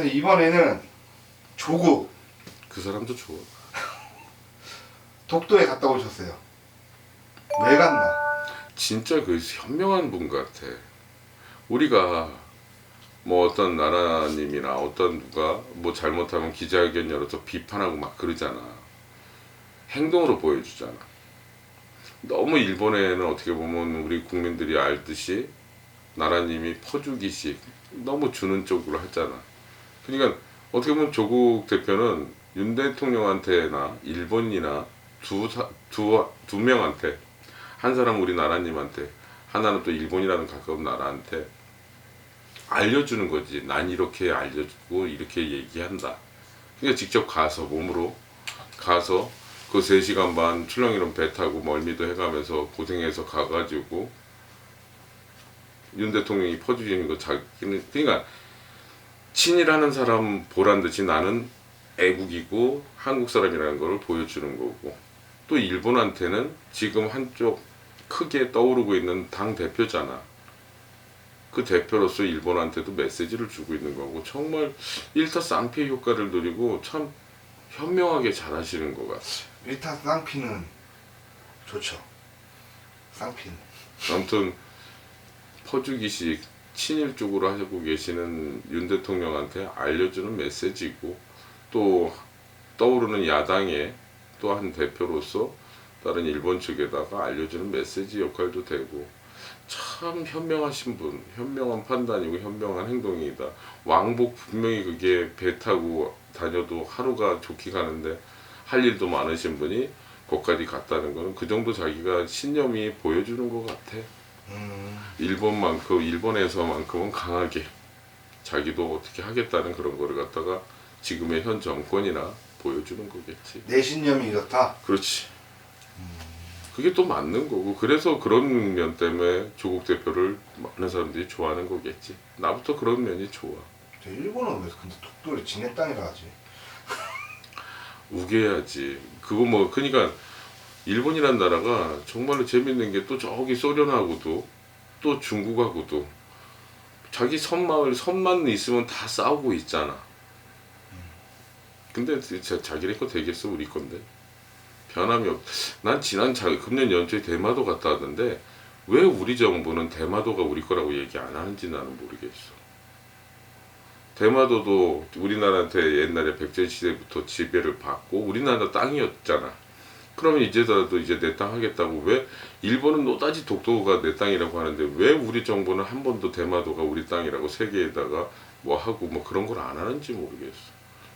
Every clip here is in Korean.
이번에는 조국 그 사람도 좋아. 독도에 갔다 오셨어요. 왜 갔나? 진짜 그 현명한 분 같아. 우리가 뭐 어떤 나라님이나 어떤 누가 뭐 잘못하면 기자회견 열어서 비판하고 막 그러잖아. 행동으로 보여주잖아. 너무 일본에는 어떻게 보면 우리 국민들이 알듯이 나라님이 퍼주기식 너무 주는 쪽으로 했잖아. 그러니까 어떻게 보면 조국 대표는 윤 대통령한테나 일본이나 두, 사- 두, 두 명한테 한 사람 우리 나라님한테 하나는 또 일본이라는 가까운 나라한테 알려주는 거지. 난 이렇게 알려주고 이렇게 얘기한다. 그러니까 직접 가서 몸으로 가서 그 3시간 반 출렁이론 배 타고 멀미도 해가면서 고생해서 가가지고 윤 대통령이 퍼주시는 거 자기는 그러니까 친일하는 사람 보란 듯이 나는 애국이고 한국 사람이라는 걸 보여주는 거고 또 일본한테는 지금 한쪽 크게 떠오르고 있는 당 대표잖아. 그 대표로서 일본한테도 메시지를 주고 있는 거고 정말 일타 쌍피의 효과를 누리고 참 현명하게 잘 하시는 것 같아. 일타 쌍피는 좋죠. 쌍피는. 아무튼 퍼주기식 친일 쪽으로 하고 계시는 윤 대통령한테 알려주는 메시지고 또 떠오르는 야당의 또 한 대표로서 다른 일본 측에다가 알려주는 메시지 역할도 되고 참 현명하신 분, 현명한 판단이고 현명한 행동이다. 왕복 분명히 그게 배 타고 다녀도 하루가 좋게 가는데 할 일도 많으신 분이 거기까지 갔다는 거는 그 정도 자기가 신념이 보여주는 것 같아. 음, 일본만큼 일본에서만큼은 강하게 자기도 어떻게 하겠다는 그런 거를 갖다가 지금의 현 정권이나 보여주는 거겠지. 내 신념이 이렇다. 그렇지. 그게 또 맞는 거고 그래서 그런 면 때문에 조국 대표를 많은 사람들이 좋아하는 거겠지. 나부터 그런 면이 좋아. 저 일본은 왜 근데 독도를 지네 땅이라 하지? 우겨야지. 그거 뭐 그러니까 일본이란 나라가 정말로 재밌는 게 또 저기 소련하고도 또 중국하고도 자기 섬마을 섬만 있으면 다 싸우고 있잖아. 근데 진짜 자기네 거 되겠어 우리 건데 변함이 없. 난 지난 자, 금년 연초에 대마도 갔다 왔는데 왜 우리 정부는 대마도가 우리 거라고 얘기 안 하는지 나는 모르겠어. 대마도도 우리나라한테 옛날에 백제 시대부터 지배를 받고 우리나라 땅이었잖아. 그러면 이제라도 이제 내 땅 하겠다고 왜 일본은 노다지 독도가 내 땅이라고 하는데 왜 우리 정부는 한 번도 대마도가 우리 땅이라고 세계에다가 뭐 하고 뭐 그런 걸 안 하는지 모르겠어.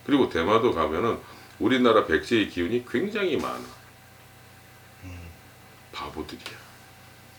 그리고 대마도 가면은 우리나라 백제의 기운이 굉장히 많아. 바보들이야.